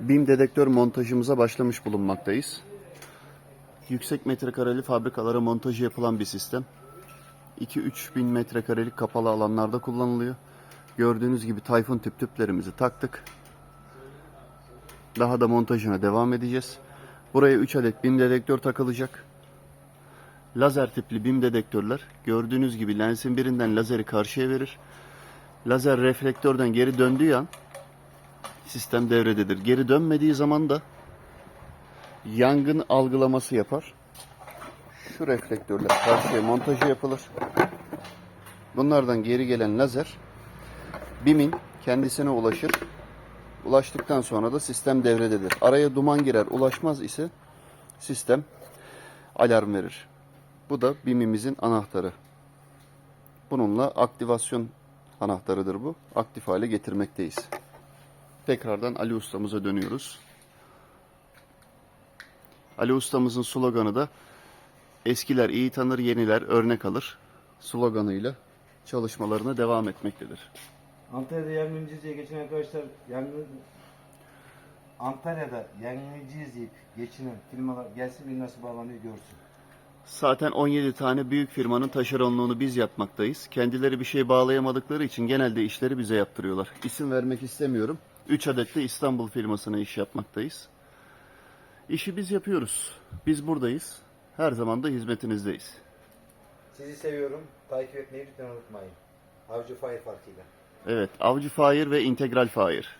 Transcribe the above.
BİM dedektör montajımıza başlamış bulunmaktayız. Yüksek metrekareli fabrikalara montajı yapılan bir sistem. 2-3 bin metrekarelik kapalı alanlarda kullanılıyor. Gördüğünüz gibi Tayfun tüp tüplerimizi taktık. Daha da montajına devam edeceğiz. Buraya 3 adet BİM dedektör takılacak. Lazer tipli BİM dedektörler gördüğünüz gibi lensin birinden lazeri karşıya verir. Lazer reflektörden geri döndüğü an sistem devrededir. Geri dönmediği zaman da yangın algılaması yapar. Şu reflektörler karşıya montajı yapılır. Bunlardan geri gelen lazer BİM'in kendisine ulaşır. Ulaştıktan sonra da sistem devrededir. Araya duman girer, ulaşmaz ise sistem alarm verir. Bu da BİM'imizin anahtarı. Bununla aktivasyon anahtarıdır bu. Aktif hale getirmekteyiz. Tekrardan Ali ustamıza dönüyoruz. Ali ustamızın sloganı da eskiler iyi tanır, yeniler örnek alır sloganıyla çalışmalarına devam etmektedir. Antalya'da yangıncıyız diye geçen arkadaşlar yangın Antalya'da yangıncıyız deyip geçinen firmalar gelsin bir nasıl bağlanıyor görsün. Zaten 17 tane büyük firmanın taşeronluğunu biz yapmaktayız. Kendileri bir şey bağlayamadıkları için genelde işleri bize yaptırıyorlar. İsim vermek istemiyorum. 3 adet de İstanbul firmasına iş yapmaktayız. İşi biz yapıyoruz. Biz buradayız. Her zaman da hizmetinizdeyiz. Sizi seviyorum. Takip etmeyi lütfen unutmayın. Avcı Fahir farkıyla. Evet, Avcı Fahir ve İntegral Fahir.